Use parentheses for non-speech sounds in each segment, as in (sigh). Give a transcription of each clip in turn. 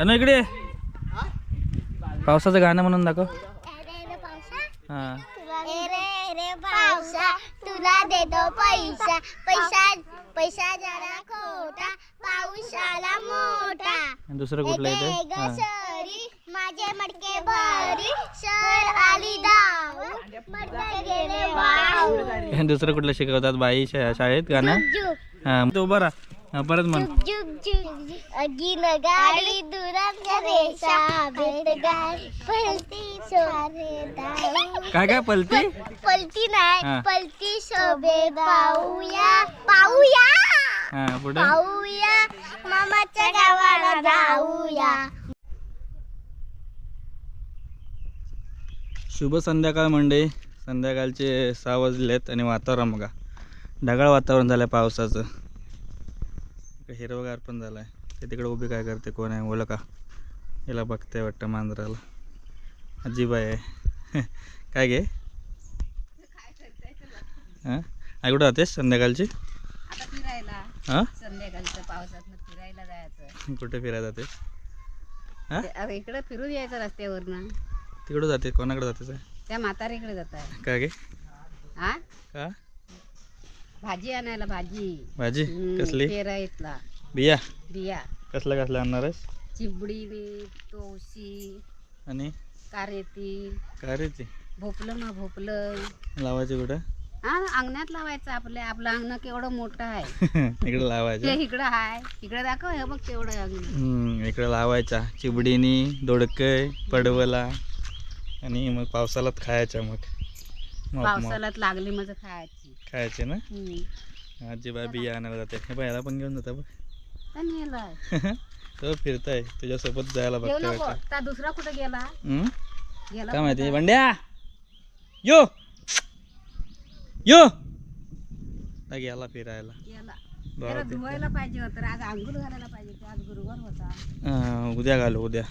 अनु इकडे. पावसाचं गाणं म्हणून दाखव. हा. पावसा तुला देतो पैसा पैसा पैसा जरा खोटा पाऊस आला मोठा दुसरं कुठलं येते माझे मडके भरी सर आली हा दुसरं कुठलं शिकवतात बाई शाळेत गाणं? हा. तो बरा हा परत म्हण. अगीन गाडी दुरांच्या रेषा भेट गाडी पलती दाऊ. काय काय पलती? पलती हा. नाही पलती शोभे हा पुढे. पाऊया मामाच्या गावाला जाऊया. शुभ संध्याकाळ मंडळी. संध्याकाळचे सहा वाजलेत आणि वातावरण बघा. ढगाळ वातावरण झालं आहे पावसाचं. हिरवगार पण झालं आहे ते तिकडे उभी काय करते कोण आहे? ओळखा याला बघते वाटतं मांजराला. अजिबाय आहे. (laughs) काय घे हां? आई कुठं राहतेस संध्याकाळची? फिरायला. हां? संध्याकाळच्या पावसात फिरायला जायचं. कुठे फिरायला जातेस? हा? ते- अरे इकडे फिरून यायचं रस्त्यावरनं. तिकडं जाते. कोणाकडे जातेस त्या म्हातारीकडे जात आहे. काय घे हा? का? भाजी आणायला भाजी. भाजी? कसली? पेरायतला बिया? बिया. कसल्या कसल्या आणणार आहेस? चिबडी तोशी आणि? कारेती. काय रे ती भोपलं ना भोपलं. लावायची कुठं? हा अंगणात लावायचं आपल्या आपलं अंगण केवढं मोठं आहे. (laughs) इकडे ते लावायच्या इकडं आहे. इकडे दाखव हे बघ तेवढं अंगण. इकडे लावायच्या चिबडीनी दोडकय पडवला. आणि मग पावसाळ्यात खायच्या मग. पावसाळ्यात लागली मग खायची. खायचे ना. आजी बाय बिया आणायला जाते. हे पण घेऊन जाता बघ. (laughs) तो फिरताय तुझ्यासोबत जायला बघते दुसरा कुठं गेला? काय माहिती? बंड्या? यो! यो! गेला फिरायला. गेला. बरं त्याला ते- धुवायला पाहिजे होतं आज आंघोळ घालायला पाहिजे होती. आज गुरुवार होता. अं, उद्या घालू उद्या.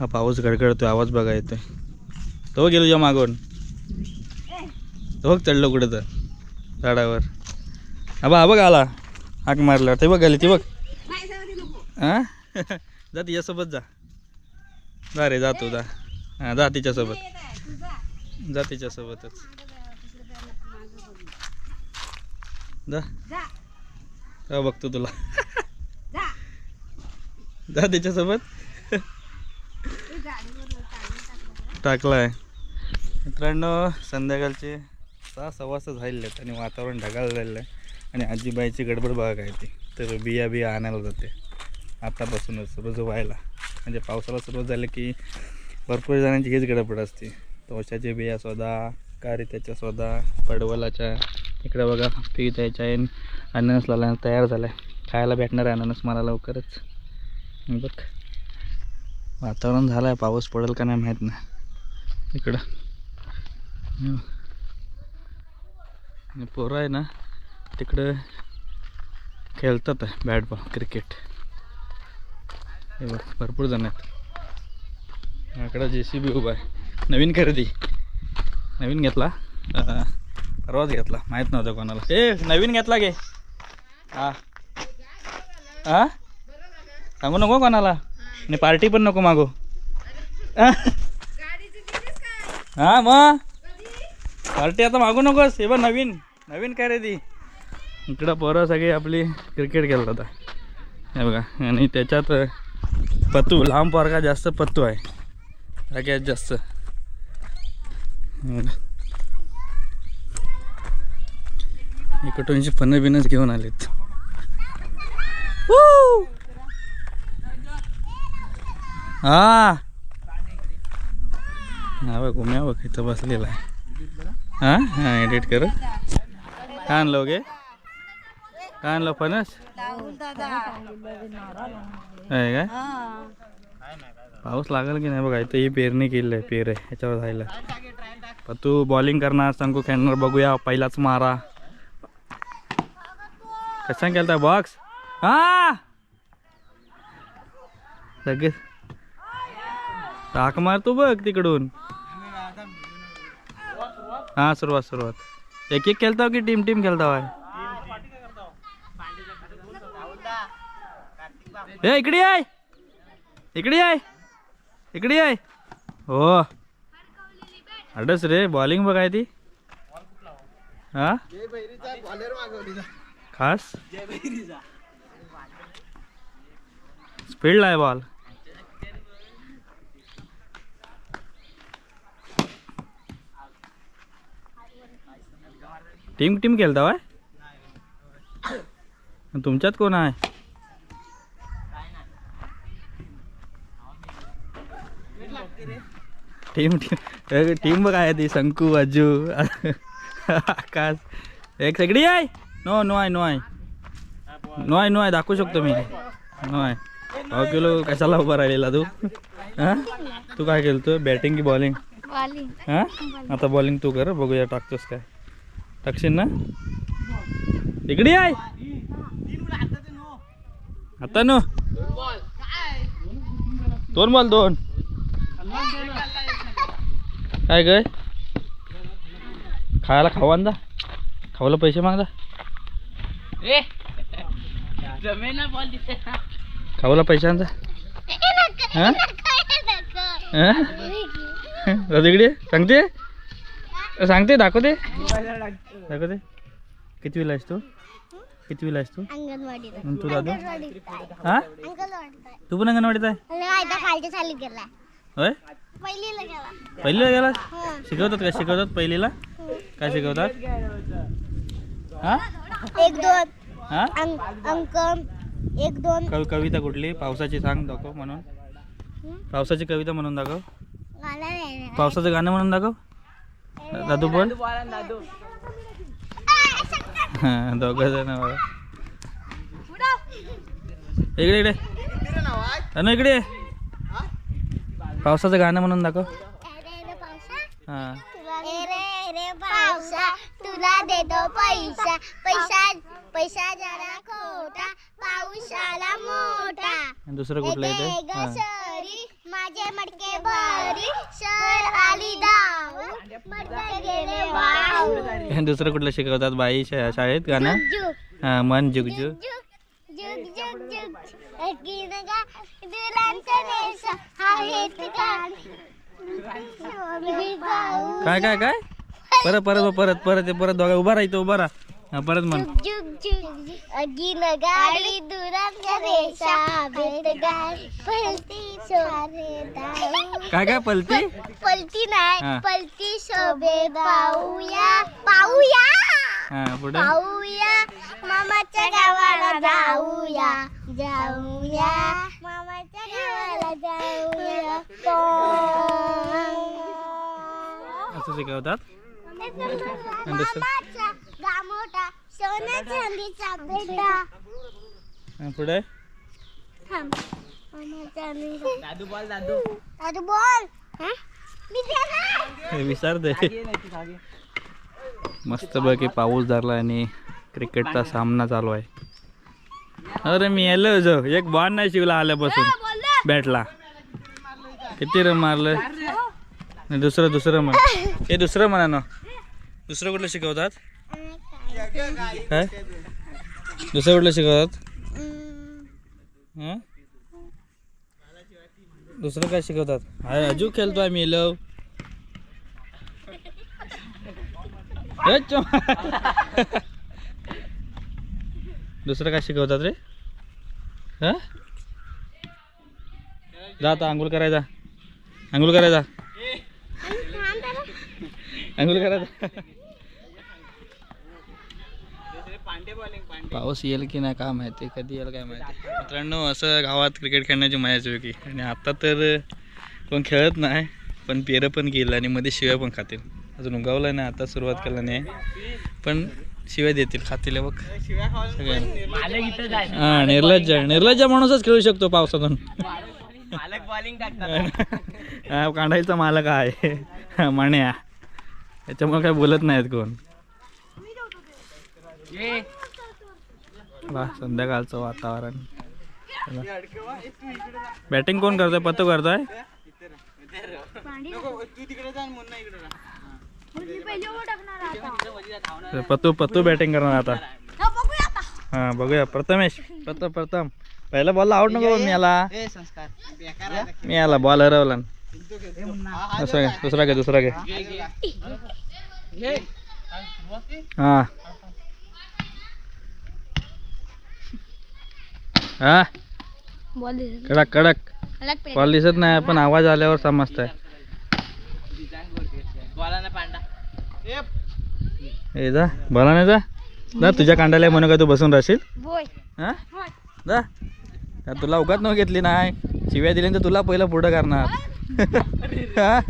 हा पाऊस गडगडतोय आवाज बघा येतोय. तो गेलो जेव्हा मागून. तो चढलो कुठं तर झाडावर. हा बा बघ आला. हाक मारला ते बघ आली ती बघ. हा? (laughs) जा तिच्यासोबत जा. जा रे जा तू जा. हां जा तिच्यासोबत. जा. तिच्यासोबतच. जा. बघतो तुला. जा. (laughs) तिच्यासोबत. टाकलं टाकलाय. मित्रांनो संध्याकाळचे सहा सव्वा सहा झालेले आहेत आणि वातावरण ढगाळ झालेलं आहे. आणि आजीबाईची गडबड बघा काय ती. तर बिया बिया आणायला जाते. आतापासूनच रोज व्हायला. म्हणजे पावसाला सुरुवात झाली की भरपूर जणांची हीच गडबड असते. तोशाच्या बिया स्वदा कारित्याच्या स्वदा पडवलाच्या. इकडे बघा पी त्याच्या आहे अननस लाला तयार झाला आहे खायला भेटणार आहे अननस मला लवकरच. बघ. वातावरण झालं आहे पाऊस पडेल का नाही माहीत नाही. इकडं. आणि पोरं आहे ना तिकडं खेळतात बॅट बॉल क्रिकेट. हे बघ भरपूर जण आहेत. इकडं जे सी बी उभा आहे. नवीन खरेदी. नवीन घेतला. परवाच घेतला. माहीत नव्हतं कोणाला. ए नवीन घेतला गे हा. हा? सांगू नको कोणाला. आणि पार्टी पण नको मागू. हा मग? पार्टी आता मागू नकोस. हे बघ नवीन. नवीन खरेदी. इकडं पोरं सगळी आपली क्रिकेट खेळतात. हे बघा आणि त्याच्यात पत्तू लांब पोरगा जास्त पत्तू आहे. सगळ्यात जास्त. इकडूनशी फन इकडूनची बिनच घेऊन आलेत. हा. हा बघ उम्या बघ इथं बसलेला आहे. हा? हा एडिट कर. छान आणलं काय आणलं फणस? आहे काय? पाऊस लागेल की नाही बघा इथं ही पेरणी केली आहे पेर आहे ह्याच्यावर जायला पण तू बॉलिंग करणार सांगू खेळणार बघूया पहिलाच मारा. कसा केलता बॉक्स हा! सगळे टाक मार तू बघ तिकडून. हा सुरुवात सुरुवात. एक एक खेळताव की टीम टीम खेळताव हे ए इकडे आहे इकडे आहे इकडे आहे हो. अडस रे बॉलिंग बघाय ती. हा? खास? स्पीडला आहे बॉल टीम टीम खेळता वाय तुमच्यात कोण आहे? टीम टीम टीम बघ आहे ती संकू अज्जू आकाश. एक सगळी आहे नो नो आहे नो आहे नो आहे नो आहे दाखवू शकतो मी. नो आहे अहो किलो कशाला उभा राहिलेला तू? हां? तू काय केलं बॅटिंग की बॉलिंग हां? आता बॉलिंग तू कर बघूया टाकतोस काय. टाकशील ना? इकडे आहे आता नो. दोन बॉल दोन. काय काय खायला खाऊ आणजा. खावायला पैसे मागदा खावायला पैसे आणजा. हां? हां? दादा इकडे सांगते? सांगते दाखवते. दाखवते. किती वेळा आहेस तू? किती वेळा आहेस तू? आणि तू दादू? हा? तू पण अंगणवाडीत आहे? होय? पहिलीला गेला. पहिलीला गेला? हा. शिकवतात का? शिकवतात पहिलीला? काय शिकवतात? हा? एक दोन. हा? अंक अंक एक दोन. कवि कविता कुठली? पावसाची सांग दाखव म्हणून. पावसाची कविता म्हणून दाखव. गाणं नाही ना. पावसाचं गाणं म्हणून दाखव. दादू बोल. हा (laughs) दोघं जण. इकडे इकडे. अनु इकडे ये. पावसाचं गाणं म्हणून दाखव. हा. पावसा तुला देतो पैसा. पैसा पैसा जरा खोटा पाऊस आला मोठा दुसरं कुठलं येते सरी माझे मडके भरी. सर आली धाव मडके गेले वाव. आणि दुसरं कुठलं शिकवतात बाई शाळेत गाणं? हा मन जुग जुग. जुग जुग जुग जुग. काय काय काय परत परत परत परत परत दोघा उभा राहायचं उभा राहा हा, परत म्हण. जुग जुग जुग. अगीन गाडी दुरांच्या रेषा भेट गाडी पलती सोरे दाऊ. काय काय पलती? पलती हा. नाही पलती शोभे हा पुढे. पाऊया मामाच्या गावाला जाऊया. जाऊया. मामाच्या गावाला जाऊया. असं शिकवतात? चांदीचा पेटा हा, पुढे. थांब. मामा चांदीचा. दादू बोल दादू. दादू बोल. हा? मी देणार. हे विसरते मस्त की पाऊस धरला आणि क्रिकेटचा सामना चालू आहे. अरे मी येलो जो. एक बॉल नाही शिवला आल्यापासून. बॅटला किती रन मारलं? नाही, दुसरं दुसरं म्हण. हे दुसरं म्हणा ना दुसरं कुठलं शिकवतात? दुसरं कुठलं शिकवतात. हं? दुसरं काय शिकवतात? अरे अजून खेळतो आम्ही लव दुसरं काय शिकवतात रे? हा? जा आता आंघोळ करायचा आंघोळ करायचा आंघोळ करायचा पाऊस येईल की नाही काय माहिती कधी येईल काय माहिती. मित्रांनो असं गावात क्रिकेट खेळण्याची मजाच वेगळी. आणि आता तर कोण खेळत नाही पण पेरं पण गेलं आणि मध्ये शिव्या पण खातील. अजून उगावलं नाही आता सुरुवात केलं नाही. पण शिव्या देतील खातील बघ. हा निर्लज्ज निर्लज्ज माणूसच खेळू शकतो पावसातून. हा काढायचा मालक आहे. म्हण्या त्याच्यामुळे काय बोलत नाहीत कोण. वा संध्याकाळचं वातावरण. बॅटिंग कोण करतोय? पत्तो करतोय? पत्तू पत्तू बॅटिंग करणार आता. हा बघूया प्रथमेश प्रथम प्रथम. पहिला बॉल आउट नको मी याला मी याला बॉल हरवला दुसरा घे दुसरा घे दुसरा घे. हा. हा? कडक कडक. बॉल दिसत नाही पण आवाज आल्यावर समजतंय. ए जा. बोला नाही जा. जा तुझ्या कांडाला म्हणू का तू बसून राहशील? हा? जा. तुला उगाच न घेतली नाही. शिव्या दिली तर तुला पहिलं पुढं करणार. हा?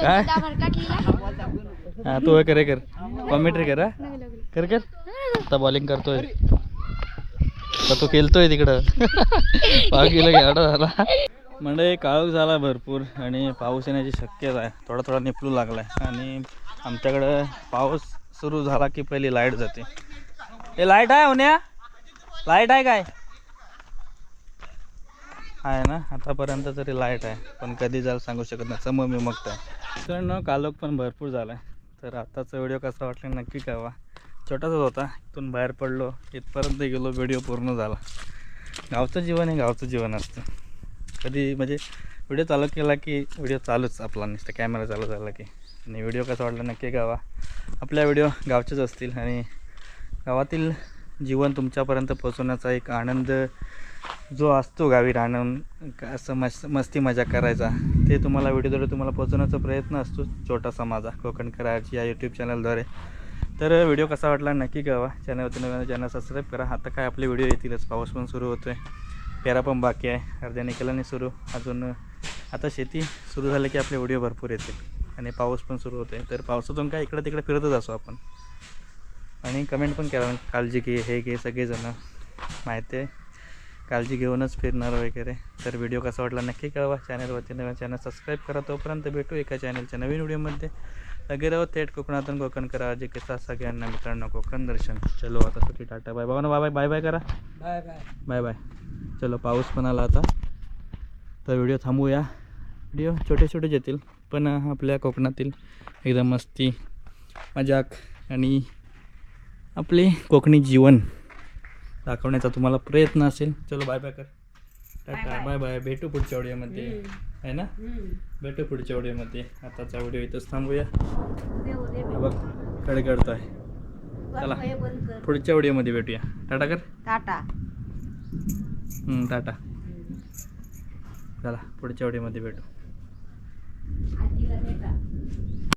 काय? हा तू हे करे कर. कॉमेंट्री कर कर कर. आता बॉलिंग करतोय. आता तू खेळतोय तिकडं? पाव किलो घ्याडा झाला. म्हणजे काळोख झाला भरपूर आणि पाऊस येण्याची शक्यता आहे. थोडा थोडा निपलू लागलाय. आणि आमच्याकडं पाऊस सुरू झाला की पहिली लाइट जाते. हे लाइट आहे होण्या लाइट आहे काय? आहे ना? आतापर्यंत तरी लाइट आहे. पण कधी जायला सांगू शकत नाही. समोर मी मग तर कालोख पण भरपूर झाला आहे तर आताचा व्हिडिओ कसा वाटला नक्की कळवा. छोटासाच होता. इथून बाहेर पडलो. इथपर्यंत गेलो. व्हिडिओ पूर्ण झाला. गावचं जीवन हे गावचं जीवन असतं. कधी म्हणजे व्हिडिओ चालू केला की व्हिडिओ चालूच आपला नुसतं कॅमेरा चालू झाला की. आणि व्हिडिओ कसा वाटला नक्की गावा. आपल्या व्हिडिओ गावचेच असतील. आणि गावातील जीवन तुमच्यापर्यंत पोचवण्याचा एक आनंद जो असतो गावी राहणं असं मस् मस्ती मजा करायचा ते तुम्हाला व्हिडिओद्वारे तुम्हाला पोचवण्याचा प्रयत्न असतो. छोटासा माझा कोकण करायची या यूट्यूब चॅनलद्वारे तर व्हिडिओ कसा वाटला नक्की कळवा. चॅनलवरती नवीन चॅनल सबस्क्राईब करा. आता काय आपले व्हिडिओ येतीलच. पाऊस पण सुरू होतो आहे पेरा पण बाकी आहे. अर्ध्याने केला नाही सुरू. अजून आता शेती सुरू झालं की आपले व्हिडिओ भरपूर येतील. आणि पाऊस पण सुरू होते तर पावसातून काय इकडं तिकडे फिरतच असो आपण. आणि कमेंट पण करा. काळजी घे हे घे सगळेजणं. माहिती आहे. काळजी घेऊनच फिरणार वगैरे. तर व्हिडिओ कसा वाटला नक्की कळवा. चॅनलवरती नवीन चॅनल सबस्क्राईब करा. तोपर्यंत भेटू एका चॅनलच्या नवीन व्हिडिओमध्ये लगे राहू थेट कोकणातून कोकण करा. जे किस्सा सगळ्यांना मित्रांनो कोकण दर्शन. चलो आता सुट्टी टाटा बाय बाबा बाय बाय बाय करा. बाय बाय बाय बाय चलो पाऊस पण आला आता. तर व्हिडिओ थांबूया. व्हिडिओ छोटे छोटेच येतील पण आपल्या कोकणातील एकदम मस्ती मजाक आणि आपले कोकणी जीवन दाखवण्याचा तुम्हाला प्रयत्न असेल. चलो बाय बाय कर. टाटा. बाय बाय भेटू पुढच्या व्हिडिओमध्ये आहे ना? भेटू पुढच्या व्हिडिओमध्ये आताचा व्हिडिओ इथंच थांबूया. बघ कडकडतो आहे चला. पुढच्या व्हिडिओमध्ये भेटूया. टाटा कर. टाटा. टाटा. चला पुढच्या व्हिडिओमध्ये आजीला भेटा.